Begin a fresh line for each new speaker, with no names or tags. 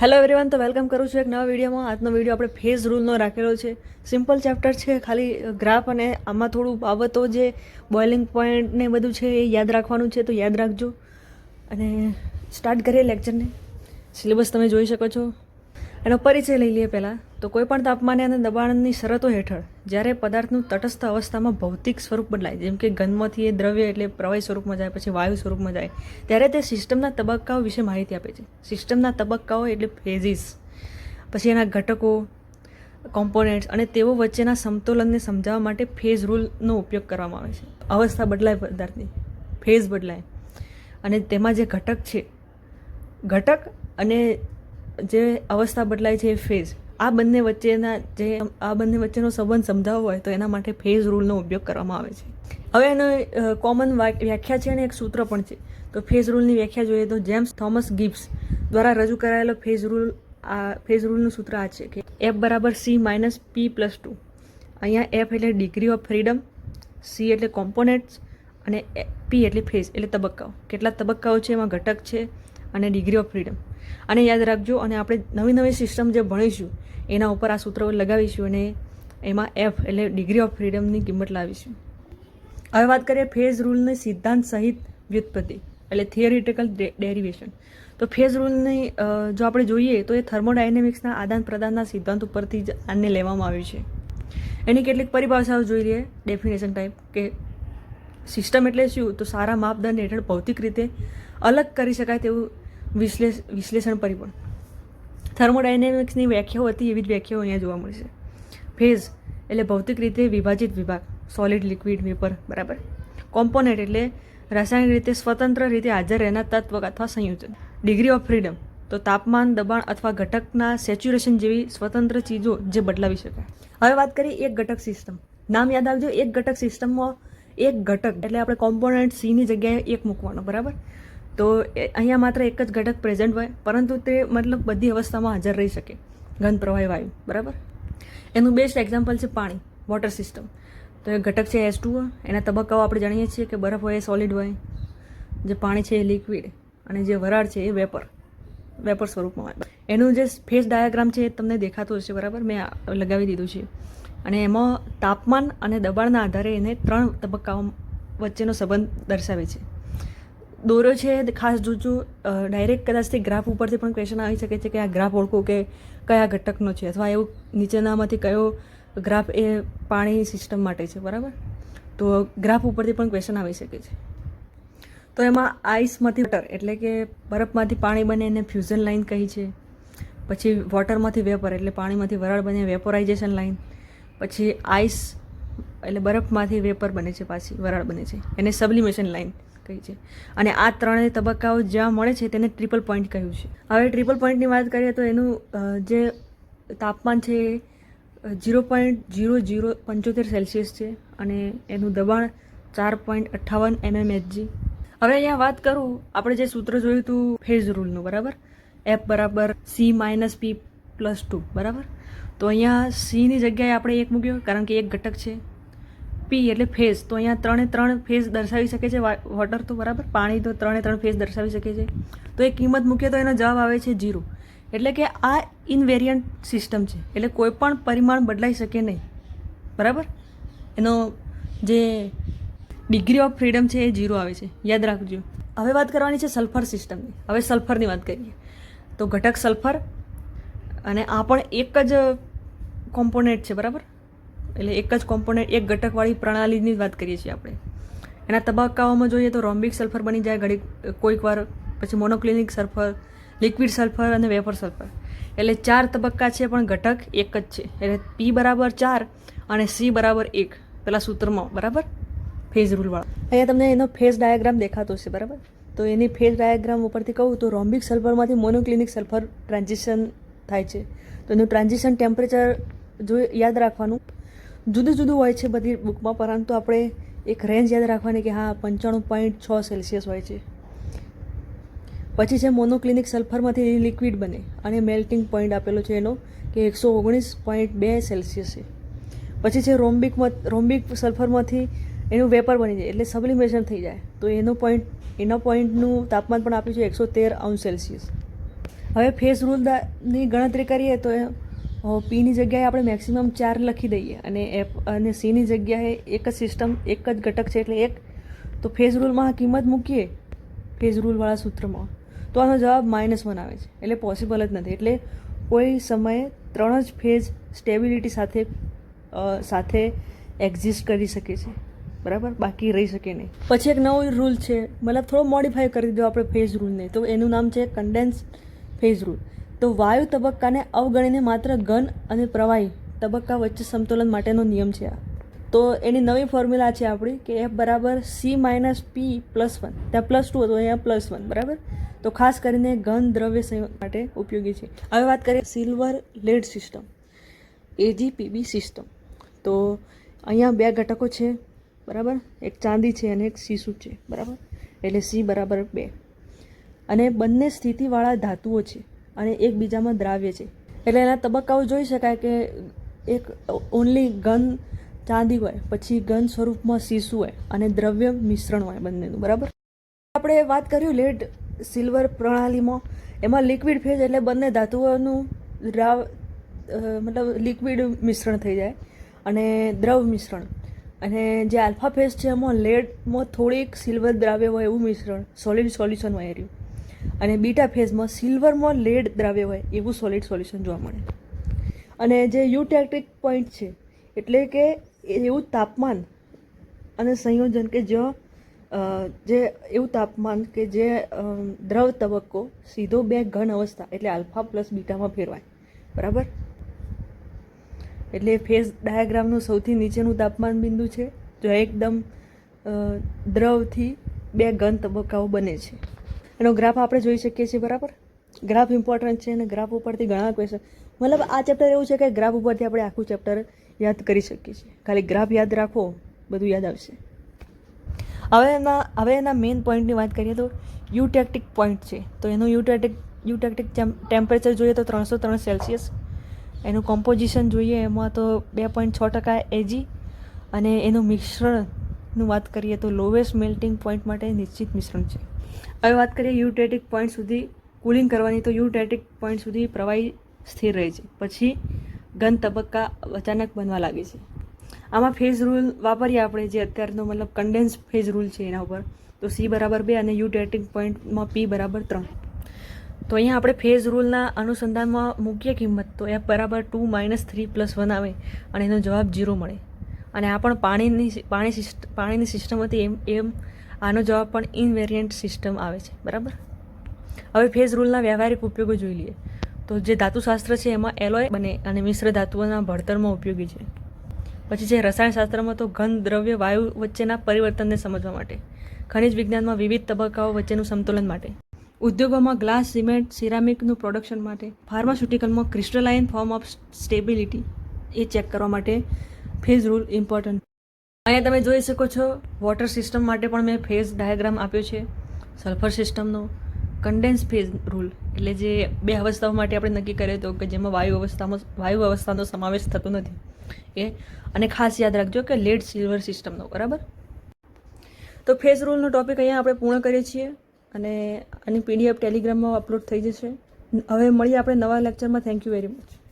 Hello everyone તો welcome કરું છું એક નવા વિડીયોમાં આજનો વીડિયો આપણે ફેઝ રૂલનો રાખેલો છે. સિમ્પલ ચેપ્ટર છે, ખાલી ગ્રાફ અને આમાં થોડું બાબતો જે બોઇલિંગ પોઈન્ટ ને બધું છે એ યાદ રાખવાનું છે, તો યાદ રાખજો. અને સ્ટાર્ટ કરીએ લેક્ચરને સિલેબસ તમે જોઈ શકો છો. એનો પરિચય લઈ લઈએ પહેલાં. તો કોઈપણ તાપમાને અને દબાણની શરતો હેઠળ જ્યારે પદાર્થનું તટસ્થ અવસ્થામાં ભૌતિક સ્વરૂપ બદલાય, જેમ કે ઘનમાંથી એ દ્રવ્ય એટલે પ્રવાહી સ્વરૂપમાં જાય, પછી વાયુ સ્વરૂપમાં જાય, ત્યારે તે સિસ્ટમના તબક્કાઓ વિશે માહિતી આપે છે. સિસ્ટમના તબક્કાઓ એટલે ફેઝિસ, પછી એના ઘટકો, કોમ્પોનેન્ટ્સ અને તેઓ વચ્ચેના સમતોલનને સમજાવવા માટે ફેઝ રૂલનો ઉપયોગ કરવામાં આવે છે. અવસ્થા બદલાય પદાર્થની, ફેઝ બદલાય, અને તેમાં જે ઘટક છે, ઘટક અને જે અવસ્થા બદલાય છે એ ફેઝ. આ બંને વચ્ચેના જે આ બંને વચ્ચેનો સંબંધ સમજાવવો હોય તો એના માટે ફેઝ રૂલનો ઉપયોગ કરવામાં આવે છે. હવે એનો કોમન વ્યાખ્યા છે અને એક સૂત્ર પણ છે. તો ફેઝ રૂલની વ્યાખ્યા જોઈએ તો જેમ્સ થોમસ ગિબ્સ દ્વારા રજૂ કરાયેલો ફેઝ રૂલ, આ ફેઝ રૂલનું સૂત્ર આ છે કે એફ બરાબર C minus P plus two અહીંયા એફ એટલે ડિગ્રી ઓફ ફ્રીડમ સી એટલે કોમ્પોનેન્ટ્સ અને પી એટલે ફેઝ એટલે તબક્કાઓ. કેટલા તબક્કાઓ છે? એમાં ઘટક છે અને ડિગ્રી ઓફ ફ્રીડમ આને યાદ રાખજો, અને આપણે નવી નવી સિસ્ટમ જે ભણીશું, એના ઉપર આ સૂત્રો લગાવીશું અને એમાં એફ એટલે ડિગ્રી ઓફ ફ્રીડમની કિંમત લાવીશું. હવે વાત કરીએ ફેઝ રૂલને સિદ્ધાંત સહિત વ્યુત્પત્તિ, એટલે થિયરિટિકલ ડેરિવેશન તો ફેઝ રૂલની જો આપણે જોઈએ, તો એ થર્મોડાયનેમિક્સના આદાન પ્રદાનના સિદ્ધાંત ઉપરથી જ આને લેવામાં આવ્યું છે. એની કેટલીક પરિભાષાઓ જોઈ લઈએ ડેફિનેશન ટાઈપ કે સિસ્ટમ એટલે શું? તો સારા માપદંડ હેઠળ ભૌતિક રીતે અલગ કરી શકાય તેવું વિશ્લેષ, વિશ્લેષણ પરિબળ. થર્મોડાયનેમિક્સની વ્યાખ્યાઓ હતી એવી જ વ્યાખ્યાઓ અહીંયા જોવા મળશે ફેઝ એટલે ભૌતિક રીતે વિભાજિત વિભાગ સોલિડ લિક્વિડ વેપર બરાબર? કોમ્પોનેન્ટ એટલે રાસાયણિક રીતે સ્વતંત્ર રીતે હાજર રહેનાર તત્વ અથવા સંયોજન. ડિગ્રી ઓફ ફ્રીડમ તો તાપમાન, દબાણ અથવા ઘટકના સેચ્યુરેશન જેવી સ્વતંત્ર ચીજો જે બદલાવી શકાય. હવે વાત કરીએ એક ઘટક સિસ્ટમ નામ યાદ આવજો, એક ઘટક સિસ્ટમમાં એક ઘટક એટલે આપણે કોમ્પોનન્ટ સીની જગ્યાએ એક મૂકવાનો, બરાબર? તો અહીંયા માત્ર એક જ ઘટક પ્રેઝન્ટ હોય, પરંતુ તે મતલબ બધી અવસ્થામાં હાજર રહી શકે. ઘન પ્રવાહી વાયુ, બરાબર? એનું બેસ્ટ એક્ઝામ્પલ છે પાણી વોટર સિસ્ટમ તો એ ઘટક છે એસ ટુ એના તબક્કાઓ આપણે જાણીએ છીએ કે બરફ હોય એ સોલિડ હોય, જે પાણી છે એ લિક્વિડ અને જે વરાળ છે એ વેપર વેપર સ્વરૂપમાં હોય. એનું જે ફેસ ડાયાગ્રામ છે એ તમને દેખાતું હશે, બરાબર? મેં લગાવી દીધું છે. અને એમાં તાપમાન અને દબાણના આધારે એને ત્રણ તબક્કાઓ વચ્ચેનો સંબંધ દર્શાવે છે. દોરો છે, ખાસ જોજો ડાયરેક્ટ કદાચથી ગ્રાફ ઉપરથી પણ ક્વેશ્ચન આવી શકે છે કે આ ગ્રાફ ઓળખો કે કયા ઘટકનો છે અથવા એવું નીચેનામાંથી કયો ગ્રાફ એ પાણી સિસ્ટમ માટે છે, બરાબર? તો ગ્રાફ ઉપરથી પણ ક્વેશ્ચન આવી શકે છે. તો એમાં આઈસમાંથી વોટર એટલે કે બરફમાંથી પાણી બને એને ફ્યુઝન લાઇન કહી છે. પછી વોટરમાંથી વેપર એટલે પાણીમાંથી વરાળ બને વેપોરાઇઝેશન લાઇન પછી આઈસ એટલે બરફમાંથી વેપર બને છે પાછી, વરાળ બને છે. એને સબલિમેશન લાઇન કહી છે. અને આ ત્રણેય તબક્કાઓ જ્યાં મળે છે તેને ટ્રિપલ પોઈન્ટ કહ્યું છે. હવે ટ્રિપલ પોઈન્ટની વાત કરીએ તો એનું જે તાપમાન છે એ ઝીરો પોઈન્ટ ઝીરો ઝીરો પંચોતેર સેલ્સિયસ છે અને એનું દબાણ ચાર પોઈન્ટ અઠ્ઠાવન એમએમએચજી હવે અહીંયા વાત કરું, આપણે જે સૂત્ર જોયું હતું, ફેઝ રૂલનું, બરાબર? એફ બરાબર C minus P plus two બરાબર? તો અહીંયા સીની જગ્યાએ આપણે એક મૂક્યો, કારણ કે એક ઘટક છે. પી એટલે ફેઝ. તો અહીંયા ત્રણે ત્રણ ફેઝ દર્શાવી શકે છે વોટર તો બરાબર. પાણી તો ત્રણે ત્રણ ફેઝ દર્શાવી શકે છે. તો એ કિંમત મૂકીએ તો એનો જવાબ આવે છે જીરો એટલે કે આ ઇનવેરિયન્ટ સિસ્ટમ છે. એટલે કોઈ પણ પરિમાણ બદલાઈ શકે નહીં. બરાબર? એનો જે ડિગ્રી ઓફ ફ્રીડમ છે એ જીરો આવે છે. યાદ રાખજો. હવે વાત કરવાની છે સલ્ફર સિસ્ટમની હવે સલ્ફરની વાત કરીએ. તો ઘટક સલ્ફર અને આ પણ એક જ કોમ્પોનેન્ટ છે. બરાબર? એટલે એક જ કોમ્પોનન્ટ એક ઘટકવાળી પ્રણાલીની વાત કરીએ છીએ આપણે. એના તબક્કાઓમાં જોઈએ તો રોમ્બિક સલ્ફર બની જાય ઘડી કોઈક વાર પછી મોનોક્લિનિક સલ્ફર લિક્વિડ સલ્ફર અને વેપર સલ્ફર એટલે ચાર તબક્કા છે પણ ઘટક એક જ છે. એટલે પી બરાબર ચાર અને સી બરાબર એક. પેલા સૂત્રમાં, બરાબર? ફેઝ રૂલવાળા અહીંયા તમને એનો ફેઝ ડાયાગ્રામ દેખાતો છે બરાબર? તો એની ફેઝ ડાયાગ્રામ ઉપરથી કહું તો રોમ્બિક સલ્ફરમાંથી મોનોક્લિનિક સલ્ફર ટ્રાન્ઝિશન થાય છે. તો એનું ટ્રાન્ઝિશન ટેમ્પરેચર જો યાદ રાખવાનું જુદું જુદું હોય છે બધી બુકમાં પરંતુ આપણે એક રેન્જ યાદ રાખવાની કે હા, પંચાણું પોઈન્ટ છ સેલ્સિયસ હોય છે. પછી છે મોનોક્લિનિક સલ્ફરમાંથી લિક્વિડ બને અને મેલ્ટિંગ પોઈન્ટ આપેલો છે એનો કે એકસો ઓગણીસ પોઈન્ટ બે સેલ્સિયસ છે. પછી છે રોમ્બિકમાં રોમ્બિક સલ્ફરમાંથી એનું વેપર બની જાય, એટલે સબલિમેશન થઈ જાય. તો એનો પોઈન્ટ એના પોઈન્ટનું તાપમાન પણ આપ્યું છે એકસો તેર અંશ સેલ્સિયસ હવે ફેસ રૂલની ગણતરી કરીએ તો પીની જગ્યાએ આપણે મેક્સિમમ ચાર લખી દઈએ. અને એફ અને સીની જગ્યાએ એક જ સિસ્ટમ, એક જ ઘટક છે એટલે એક. તો ફેઝ રૂલમાં કિંમત મૂકીએ, ફેઝ રૂલવાળા સૂત્રમાં. તો આનો જવાબ માઇનસ વન આવે છે. એટલે પોસિબલ જ નથી. એટલે કોઈ સમયે ત્રણ જ ફેઝ સ્ટેબિલિટી સાથે સાથે એક્ઝિસ્ટ કરી શકે છે. બરાબર? બાકી રહી શકે નહીં. પછી એક નવો રૂલ છે. મતલબ થોડો મોડિફાઈ કરી દીધો આપણે ફેઝ રૂલને. તો એનું નામ છે કન્ડેન્સ ફેઝ રૂલ. તો વાયુ તબક્કાને અવગણીને માત્ર ઘન અને પ્રવાહી તબક્કા વચ્ચે સમતોલન માટેનો નિયમ છે આ. તો એની નવી ફોર્મ્યુલા છે આપણી કે એફ બરાબર C minus P plus one ત્યાં પ્લસ ટુ હતું, અહીંયા પ્લસ વન બરાબર? તો ખાસ કરીને ઘન દ્રવ્ય સંયોગ માટે ઉપયોગી છે. હવે વાત કરીએ silver lead system AGPB system તો અહીંયા બે ઘટકો છે, બરાબર? એક ચાંદી છે અને એક સીસુ છે, બરાબર? એટલે સી બરાબર બે. અને બંને સ્થિતિવાળા ધાતુઓ છે. અને એકબીજામાં દ્રાવ્ય છે. એટલે એના તબક્કાઓ જોઈ શકાય કે એક ઓનલી ગન ચાંદી હોય, પછી ગન સ્વરૂપમાં શીશું હોય અને દ્રવ્ય મિશ્રણ હોય બંનેનું, બરાબર? આપણે વાત કર્યું લેડ સિલ્વર પ્રણાલીમાં. એમાં લિક્વિડ ફેઝ એટલે બંને ધાતુઓનું દ્રાવ મતલબ લિક્વિડ મિશ્રણ થઈ જાય અને દ્રવ મિશ્રણ. અને જે આલ્ફા ફેઝ છે એમાં લેડમાં થોડીક સિલ્વર દ્રાવ્ય હોય એવું મિશ્રણ સોલિડ સોલ્યુશન હોય રહ્યું અને બીટા ફેઝમાં સિલ્વરમાં લેડ દ્રાવ્ય હોય એવું સોલિડ સોલ્યુશન જોવા મળે. અને જે યુટેક્ટ્રિક પોઈન્ટ છે, એટલે કે એવું તાપમાન અને સંયોજન કે જ્યાં જે એવું તાપમાન કે જે દ્રવ તબક્કો સીધો બે ઘન અવસ્થા, એટલે આલ્ફા પ્લસ બીટામાં ફેરવાય. બરાબર? એટલે ફેઝ ડાયાગ્રામનું સૌથી નીચેનું તાપમાન બિંદુ છે જો એકદમ દ્રવથી બે ઘન તબક્કાઓ બને છે. એનો ગ્રાફ આપણે જોઈ શકીએ છીએ, બરાબર? ગ્રાફ ઇમ્પોર્ટન્ટ છે અને ગ્રાફ ઉપરથી ઘણા ક્વેશ્ચન મતલબ આ ચેપ્ટર એવું છે કે ગ્રાફ ઉપરથી આપણે આખું ચેપ્ટર યાદ કરી શકીએ છીએ. ખાલી ગ્રાફ યાદ રાખો, બધું યાદ આવશે. હવે એના હવે એના મેઇન પોઈન્ટની વાત કરીએ તો યુટેક્ટિક પોઈન્ટ છે. તો એનું યુટેક્ટિક યુટેક્ટિક ટેમ્પરેચર જોઈએ તો ત્રણસો ત્રણ સેલ્સિયસ એનું કોમ્પોઝિશન જોઈએ એમાં તો બે પોઈન્ટ છ ટકા એજી અને એનું મિશ્રણનું વાત કરીએ તો લોવેસ્ટ મેલ્ટિંગ પોઈન્ટ માટે નિશ્ચિત મિશ્રણ છે. હવે વાત કરીએ યુટેટિક પોઈન્ટ સુધી કુલિંગ કરવાની તો યુટેટિક પોઈન્ટ સુધી પ્રવાહી સ્થિર રહે છે. પછી ઘન તબક્કા અચાનક બનવા લાગે છે. આમાં ફેઝ રૂલ વાપરીએ આપણે જે અત્યારનો મતલબ કન્ડેન્સ ફેઝ રૂલ છે એના ઉપર. તો સી બરાબર બે અને યુટેટિક પોઈન્ટમાં પી બરાબર ત્રણ. તો અહીંયા આપણે ફેઝ રૂલના અનુસંધાનમાં મૂકીએ કિંમત તો એ બરાબર two minus three plus one આવે અને એનો જવાબ ઝીરો મળે. અને આ પણ પાણીની પાણી સિસ્ટ, પાણીની સિસ્ટમ હતી એમ એમ આનો જવાબ પણ ઇનવેરિયન્ટ સિસ્ટમ આવે છે, બરાબર? હવે ફેઝ રૂલના વ્યવહારિક ઉપયોગો જોઈ લઈએ. તો જે ધાતુશાસ્ત્ર છે એમાં એલોય બને અને મિશ્ર ધાતુઓના ભણતરમાં ઉપયોગી છે. પછી છે રસાયણશાસ્ત્રમાં તો ઘન, દ્રવ્ય, વાયુ વચ્ચેના પરિવર્તનને સમજવા માટે. ખનિજ વિજ્ઞાનમાં વિવિધ તબક્કાઓ વચ્ચેનું સંતુલન માટે. ઉદ્યોગોમાં ગ્લાસ, સિમેન્ટ, સિરામિકનું પ્રોડક્શન માટે. ફાર્માસ્યુટિકલમાં ક્રિસ્ટલાઇન ફોર્મ ઓફ સ્ટેબિલિટી એ ચેક કરવા માટે ફેઝ રૂલ ઇમ્પોર્ટન્ટ. અહીંયા તમે જોઈ શકો છો, વોટર સિસ્ટમ માટે પણ મેં ફેઝ ડાયાગ્રામ આપ્યો છે, સલ્ફર સિસ્ટમનો, કન્ડેન્સ ફેઝ રૂલ. એટલે જે બે અવસ્થાઓ માટે આપણે નક્કી કરીએ તો કે જેમાં વાયુ અવસ્થામાં, વાયુ અવસ્થાનો સમાવેશ થતો નથી. એ, અને ખાસ યાદ રાખજો કે લેડ સિલ્વર સિસ્ટમનો, બરાબર? તો ફેઝ રૂલનો ટોપિક અહીંયા આપણે પૂર્ણ કરીએ છીએ, અને આની પીડીએફ ટેલિગ્રામમાં અપલોડ થઈ જશે. હવે મળીએ આપણે નવા લેક્ચરમાં. Thank you very much